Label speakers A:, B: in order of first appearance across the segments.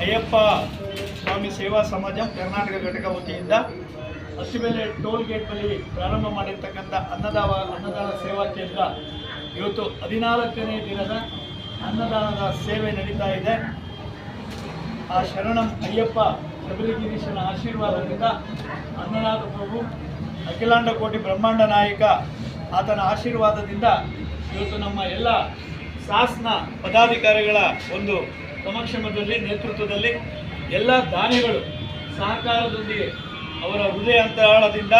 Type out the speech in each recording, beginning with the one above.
A: ಅಯ್ಯಪ್ಪ ಸ್ವಾಮಿ ಸೇವಾ ಸಮಾಜ ಕರ್ನಾಟಕ ಘಟಕ ವತಿಯಿಂದ ಹಸಿಬೆಲೆ ಟೋಲ್ ಗೇಟ್ ಬಳಿ ಪ್ರಾರಂಭ ಮಾಡಿರ್ತಕ್ಕಂಥ ಅನ್ನದಾವ ಅನ್ನದಾನ ಸೇವಾ ಕೇಂದ್ರ ಇವತ್ತು ಹದಿನಾಲ್ಕನೇ ದಿನದ ಅನ್ನದಾನದ ಸೇವೆ ನಡೀತಾ ಇದೆ. ಆ ಶರಣಂ ಅಯ್ಯಪ್ಪ ಶಬರಿಗಿರೀಶನ ಆಶೀರ್ವಾದದಿಂದ ಅನ್ನನಾಥ ಪ್ರಭು, ಅಖಿಲಾಂಡ ಕೋಟಿ ಬ್ರಹ್ಮಾಂಡ ನಾಯಕ ಆತನ ಆಶೀರ್ವಾದದಿಂದ ಇವತ್ತು ನಮ್ಮ ಎಲ್ಲ ಸಾಸ್ನ ಪದಾಧಿಕಾರಿಗಳ ಒಂದು ಸಮಕ್ಷಮದಲ್ಲಿ ನೇತೃತ್ವದಲ್ಲಿ ಎಲ್ಲ ದಾನಿಗಳು ಸಹಕಾರದೊಂದಿಗೆ ಅವರ ಹೃದಯ ಅಂತರಾಳದಿಂದ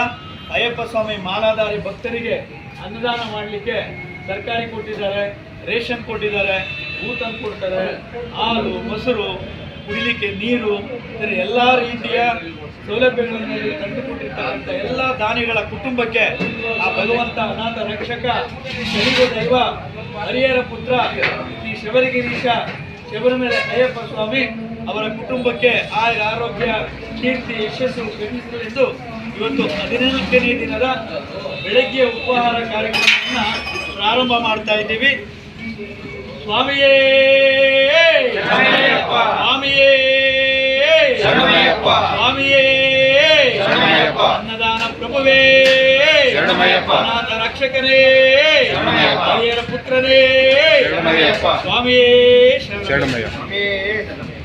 A: ಅಯ್ಯಪ್ಪ ಸ್ವಾಮಿ ಮಾಲಾಧಾರಿ ಭಕ್ತರಿಗೆ ಅನ್ನದಾನ ಮಾಡಲಿಕ್ಕೆ ತರಕಾರಿ ಕೊಟ್ಟಿದ್ದಾರೆ, ರೇಷನ್ ಕೊಟ್ಟಿದ್ದಾರೆ ತಂದು ಕೊಡ್ತಾರೆ, ಹಾಲು, ಮೊಸರು, ಕುಡಿಲಿಕ್ಕೆ ನೀರು, ಇತರ ಎಲ್ಲ ರೀತಿಯ ಸೌಲಭ್ಯಗಳನ್ನು ಕಂಡುಕೊಂಡಿರ್ತಕ್ಕಂಥ ಎಲ್ಲ ದಾನಿಗಳ ಕುಟುಂಬಕ್ಕೆ ಆ ಭಗವಂತ ಅನಾಥ ರಕ್ಷಕ ಶನಿಗೆ ದೈವ ಹರಿಯರ ಪುತ್ರ, ಶ್ರೀ ಶಬರಿಗಿರೀಶ ಶಬರಿಮಲೆ ಅಯ್ಯಪ್ಪ ಸ್ವಾಮಿ ಅವರ ಕುಟುಂಬಕ್ಕೆ ಆಯುರ ಆರೋಗ್ಯ ಕೀರ್ತಿ ಯಶಸ್ಸು ಕರುಣಿಸಲೆಂದು ಇವತ್ತು ಹದಿನಾಲ್ಕನೇ ದಿನದ ಬೆಳಗ್ಗೆ ಉಪಹಾರ ಕಾರ್ಯಕ್ರಮವನ್ನು ಪ್ರಾರಂಭ ಮಾಡ್ತಾ ಇದ್ದೀವಿ ಸ್ವಾಮಿಯೇ. ಸ್ವಾಮಿಯೇ. ಸ್ವಾಮಿಯೇ. ಅನ್ನದಾನ ಪ್ರಭುವೇ. ಅನಾಥ ರಕ್ಷಕನೇ
B: ಶರಣಯ್ಯಪ್ಪ.
A: ಹರಿಹರ ಪುತ್ರನೇ స్వామి.
B: శరణమయ్య.